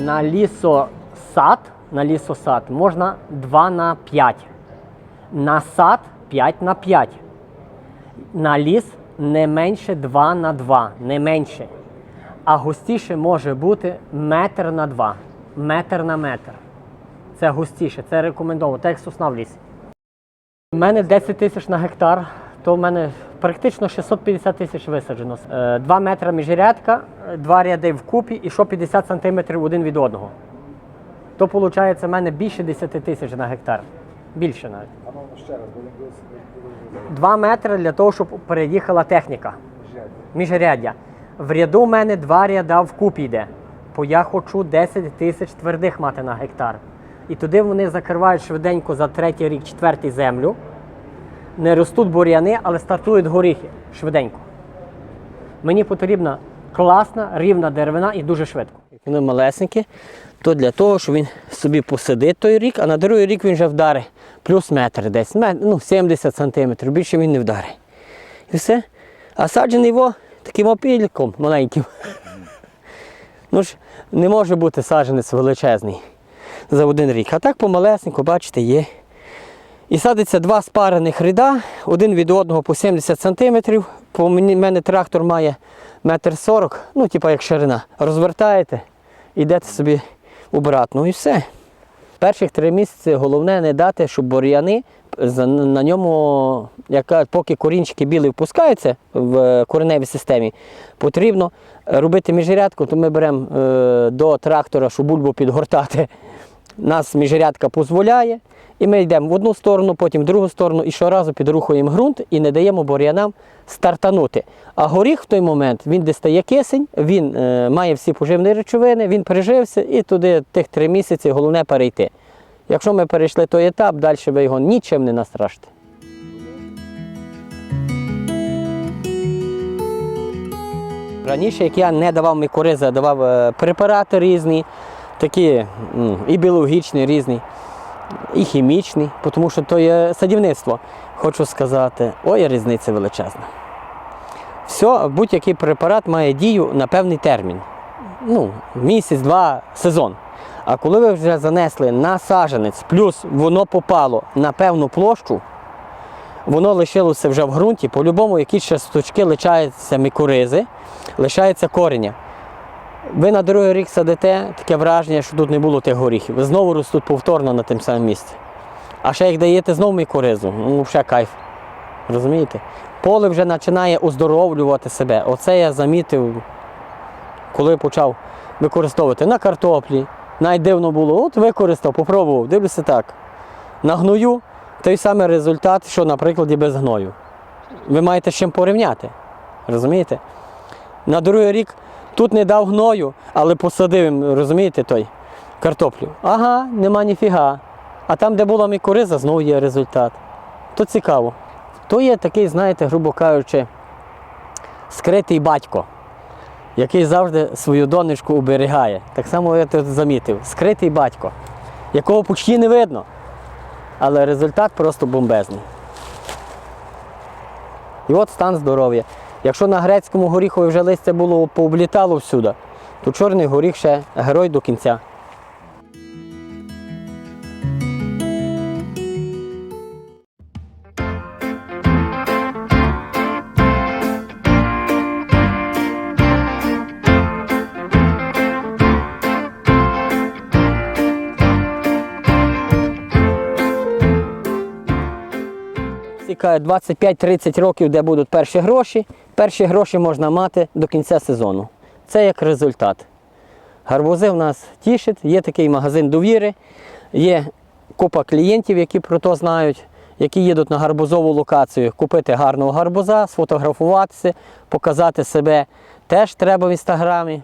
на лісосад, на лісосад можна 2 на 5. На сад 5 на 5. На ліс не менше 2 на 2, не менше. А густіше може бути метр на 2, метр на метр. Це густіше, це рекомендовано, так як сосна в лісі. У мене 10 тисяч на гектар, то в мене практично 650 тисяч висаджено. Е, Два метри міжрядка, е, два ряди вкупі і що 50 сантиметрів один від одного. То виходить в мене більше 10 тисяч на гектар. Більше навіть. А ну ще раз. Два метри для того, щоб переїхала техніка. Міжряддя. В ряду в мене два ряда вкупі йде. Бо я хочу 10 тисяч твердих мати на гектар. І туди вони закривають швиденько за третій рік, четвертий землю. Не ростуть бур'яни, але стартують горіхи швиденько. Мені потрібна класна, рівна деревина і дуже швидко. Як вони малесенькі, то для того, щоб він собі посидить той рік, а на другий рік він вже вдарить плюс метр десь, ну, 70 сантиметрів, більше він не вдарить. І все. А саджений його таким опільком маленьким. Ну ж, не може бути саджанець величезний за один рік. А так помалесенько, бачите, є. І садиться два спарених ряда, один від одного по 70 см. Мені, мене трактор має метр сорок, ну, типа як ширина. Розвертаєте, йдете собі обратно і все. Перших три місяці головне не дати, щоб бур'яни на ньому, як поки корінчики білі впускаються в кореневій системі, потрібно робити міжрядку, то ми беремо е, до трактора, щоб бульбу підгортати. Нас міжрядка дозволяє, і ми йдемо в одну сторону, потім в другу сторону, і щоразу підрухуємо ґрунт і не даємо бур'янам стартанути. А горіх в той момент він дістає кисень, він е, має всі поживні речовини, він пережився і туди тих три місяці головне перейти. Якщо ми перейшли той етап, далі ви його нічим не настрашите. Раніше, як я не давав мікоризи, а давав е, препарати різні, такі ну, і біологічні різні, і хімічні, тому що то є садівництво. Хочу сказати, ой, різниця величезна. Все, будь-який препарат має дію на певний термін. Ну, місяць, два, сезон. А коли ви вже занесли на саженець, плюс воно попало на певну площу, воно лишилося вже в ґрунті, по-любому якісь часточки лишаються мікоризи, лишається кореня. Ви на другий рік садите, таке враження, що тут не було тих горіхів. Ви знову ростуть повторно на тим самому місці. А ще як даєте знову мікоризу, ну ще кайф. Розумієте? Поле вже починає оздоровлювати себе. Оце я замітив, коли почав використовувати на картоплі. Навіть дивно було, от використав, попробував, дивлюся так. На гною той самий результат, що на прикладі без гною. Ви маєте з чим порівняти. Розумієте? На другий рік тут не дав гною, але посадив, розумієте, той картоплю. Ага, нема ніфіга. А там, де була мікориза, знову є результат. То цікаво. То є такий, знаєте, грубо кажучи, скритий батько, який завжди свою донечку оберігає. Так само я тут замітив. Скритий батько, якого почти не видно. Але результат просто бомбезний. І от стан здоров'я. Якщо на грецькому горіхові вже листя було пооблітало всюди, то чорний горіх ще герой до кінця. Цікає 25-30 років, де будуть перші гроші. Перші гроші можна мати до кінця сезону. Це як результат. Гарбузи в нас тішать, є такий магазин довіри, є купа клієнтів, які про то знають, які їдуть на гарбузову локацію, купити гарного гарбуза, сфотографуватися, показати себе теж треба в інстаграмі.